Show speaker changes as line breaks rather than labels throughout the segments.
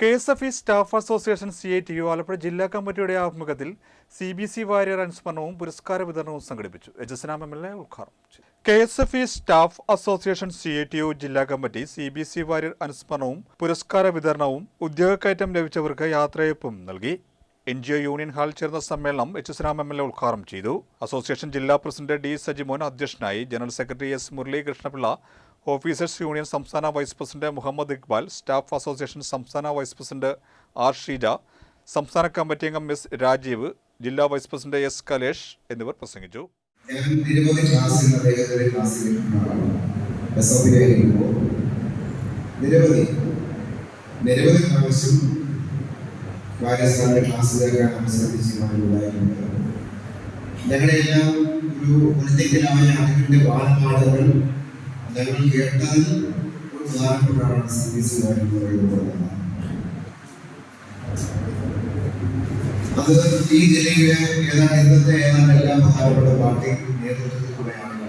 K S F E staff association C I T U Alappuzha ജില്ലാ കമ്മിറ്റിയുടെ ആഭിമുഖ്യത്തിൽ C B C Warrier അനുസ്മരണവും പുരസ്കാര വിതരണവും സംഘടിപ്പിച്ചു. എജസ്നാം എം എൽ എ ഉദ്ഘാടനം ചെയ്തു. K S F E staff association C I T U ജില്ലാ committee C B C Warrier അനുസ്മരണവും പുരസ്കാര വിതരണവും ഉദ്യോഗക്കയറ്റം ലഭിച്ചവർക്ക് യാത്രയപ്പും നൽകി. എൻ ജി ഒ യൂണിയൻ ഹാളിൽ ചേർന്ന സമ്മേളനം H S Ram M L A ഉദ്ഘാടനം ചെയ്തു. അസോസിയേഷൻ ജില്ലാ പ്രസിഡന്റ് ഡി സജിമോൻ അധ്യക്ഷനായി general secretary S Muralikrishnapillai officers union സംസ്ഥാന vice president Muhammad Iqbal staff association സംസ്ഥാന വൈസ് പ്രസിഡന്റ് ആർ ഷീജ സംസ്ഥാന കമ്മിറ്റി അംഗം മിസ് രാജീവ് ജില്ലാ വൈസ് പ്രസിഡന്റ് എസ് കലേഷ് എന്നിവർ പ്രസംഗിച്ചു.
ക്ലാസ് ഞങ്ങളെല്ലാം ഒരു പൊളിറ്റിക്കലായ അറിവിന്റെ ബാലപാഠങ്ങൾ ഞങ്ങൾ കേട്ടതിൽ ഒരു പ്രധാനപ്പെട്ടാണ് സി ബി സി പറയുന്നത്. അത് ഈ ജില്ലയിലെ ഏതാണ്ട് ഇന്നത്തെ ഏതാണ്ട് എല്ലാ പ്രധാനപ്പെട്ട പാർട്ടി നേതൃത്വത്തിലൂടെയാണ്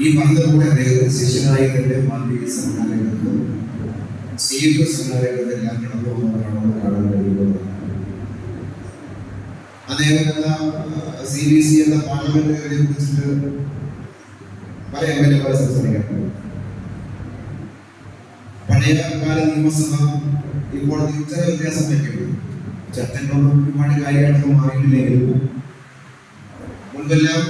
ഈ പറഞ്ഞതുപോലെ അദ്ദേഹത്തിന് ശിഷ്യനായി തന്നെ പാർട്ടി സംഘടനകൾക്കും സി എഫ് സംഘടനകളെല്ലാം കടന്നു പോകുന്നവരാണെന്ന് കാണാൻ കഴിയുന്നത് അദ്ദേഹം എന്ന സി ബി സി എന്ന പാർലമെന്റ് കുറിച്ചിട്ട് പല എം എൽ എമാരെ സംസാരിക്കാറുണ്ട് പഴയ കാല നിയമസഭ ഇപ്പോൾ ചില വ്യത്യാസം പറ്റിയുള്ളൂ ചട്ടങ്ങളൊന്നും ഒരുപാട് കാര്യമായിട്ടൊന്നും മാറിയിട്ടില്ലെങ്കിലും മുൻപെല്ലാം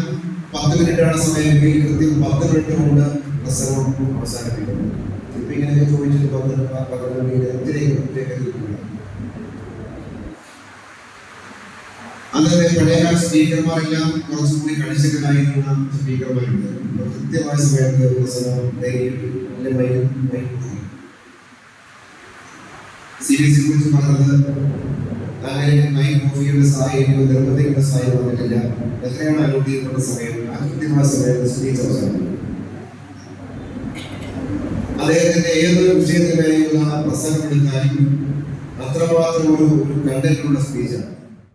പത്ത് മിനിറ്റാണ് സമയമെങ്കിൽ കൃത്യം പത്ത് മിനിറ്റ് കൊണ്ട് പ്രസംഗം അവസാനിപ്പിക്കുന്നു. ഇപ്പൊ ഇങ്ങനെ ചോദിച്ചിട്ട് പത്ത് പത്ത് അന്നത്തെ പഴയകാല സ്പീക്കർമാരെല്ലാം കുറച്ചുകൂടി കണിശക്കനായിരുന്ന സ്പീക്കർമാരുണ്ട്. കൃത്യമായ സമയത്ത് പ്രസംഗം ധൈര്യം സി ബി സി കുറിച്ച് പറഞ്ഞത് സാഹചര്യം നിർബന്ധിക്കുന്ന സാഹചര്യം വന്നിട്ടില്ല. എത്രയാണ് ചെയ്യപ്പെട്ട സമയം? ആ കൃത്യമായ സമയത്ത് സ്പീക്കർ അദ്ദേഹത്തിന്റെ ഏതൊരു വിഷയത്തിനായുള്ള പ്രസംഗം എടുത്താലും അത്രമാത്രം ഒരു കണ്ടന്റുള്ള സ്പീച്ചാണ്